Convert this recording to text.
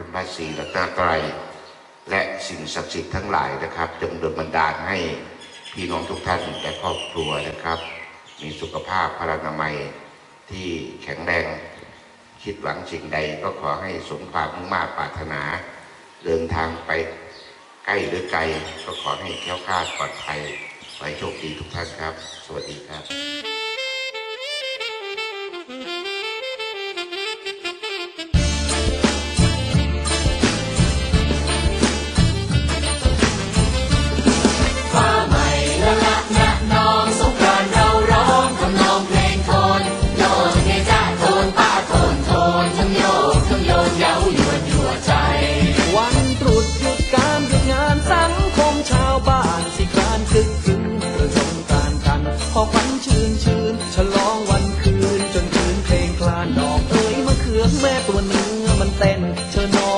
คุณพระศรีรัตนตรัยและสิ่งศักดิ์สิทธิ์ทั้งหลายนะครับ จงดลบันดาลให้พี่น้องทุกท่านและครอบครัวนะครับ มีสุขภาพพลานามัยที่แข็งแรงคิดหวังสิ่งใดก็ขอให้สมความมุ่งมา่ปรารถนา เดินทางไปใกล้หรือไกล ก็ขอให้แค้วคลาดปลอดภัยขอให้โชคดีทุกท่านครับ สวัสดีครับ แม่ตัวเนื้อมันเต้นเธอนอน